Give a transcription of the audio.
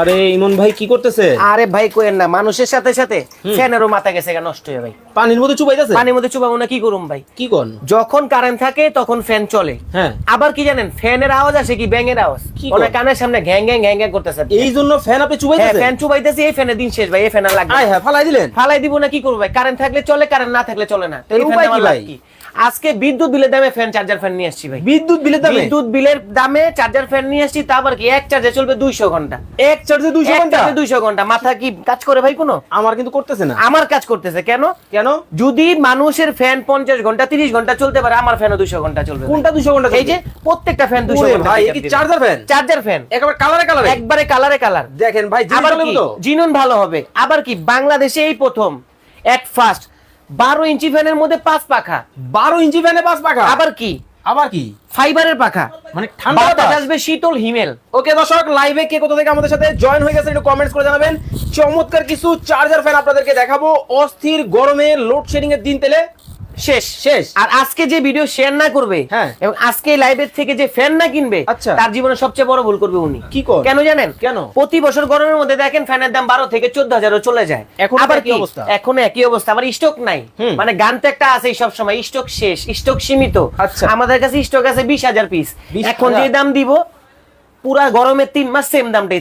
আরে ইমন ভাই কি করতেছে? আরে ভাই কোয়েন না মানুষের সাথে সাথে ফ্যানেরও মাথা গেছে গা নষ্ট হয়ে ভাই। পানির মধ্যে চুবাইতেছে? পানির মধ্যে চুবাবো না কি করুম ভাই? কি কোন? যখন কারেন্ট থাকে তখন ফ্যান চলে। হ্যাঁ। আবার কি জানেন ফ্যানের আওয়াজ আসে কি ব্যাঙের আওয়াজ? কি ওনার কানের সামনে ঘ্যাং ঘ্যাং ঘ্যাং ঘ্যাং করতেছে। এই জন্য ফ্যান আপনি চুবাইতেছে ফ্যান চুবাইতেছি এই ফ্যানের দিন শেষ ভাই এই ফ্যান লাগবে। আয় হ্যাঁ ফালাই দিলেন। ফালাই দিব না কি করব ভাই? কারেন্ট থাকলে চলে কারেন্ট না থাকলে চলে না। তো এই এর ফ্যান কি ভাই? আজকে বিদ্যুৎ বিলের দামে ফ্যান চার্জার ফ্যান নিয়ে আসছি ভাই। বিদ্যুৎ বিলের দামে? বিদ্যুৎ বিলের দামে চার্জার ফ্যান নিয়ে আসছি তা আবার কি? এক চার্জে চলবে দুইশো ঘণ্টা। এক চার্জে 200 ঘণ্টা? দুইশো ঘণ্টা। মাথা কি কাজ করে ভাই কোনো? আমার কিন্তু করতেছে না। আমার কাজ করতেছে। কেন? কেন? যদি মানুষের ফ্যান পঞ্চাশ ঘণ্টা তিরিশ ঘণ্টা চলতে পারে আমার ফ্যানও দুইশো ঘণ্টা চলবে। কোনটা 200 ঘণ্টা এই যে প্রত্যেকটা ফ্যান দুইশো ঘণ্টা ভাই এ কি চার্জার ফ্যান চার্জার ফ্যান একেবারে কালারে কালারে একবারে কালারে কালার দেখেন ভাই আবার জিনন ভালো হবে। আবার কি? বাংলাদেশে এই প্রথম এক ফার্স্ট বারো ইঞ্চি ফ্যানের মধ্যে পাঁচ পাখা। 12 ইঞ্চি ফ্যানে পাঁচ পাখা? আবার কি? আবার কি? ফাইবারের পাখা। মানে ঠান্ডা বাতাস। আসবে শীতল হিমেল। ওকে দর্শক লাইভে কে কোথা থেকে আমাদের সাথে জয়েন হয়ে গেছে একটু কমেন্টস করে জানাবেন। চমৎকার কিছু চার্জার ফ্যান আপনাদেরকে দেখাবো। অস্থির গরমে লোডশেডিং এর দিন তেলে শেষ শেষ। আর আজকে যে ভিডিও শেয়ার না করবে হ্যাঁ। এবং আজকে লাইভের থেকে যে ফ্যান না কিনবে আচ্ছা। তার জীবনে সবচেয়ে বড় ভুল করবে উনি কি কর? কেন জানেন কেন? প্রতি বছর গরমের মধ্যে দেখেন ফ্যানের দাম বারো থেকে চোদ্দ হাজারও চলে যায় এখন আবার কি অবস্থা। এখন একই অবস্থা আবার স্টক নাই মানে গান তো একটা আছে সব সময় স্টক শেষ স্টক সীমিত আচ্ছা। আমাদের কাছে স্টক আছে বিশ হাজার পিস এখন যে দাম দিব পুরা গরমের তিন মাস সেম দামটাই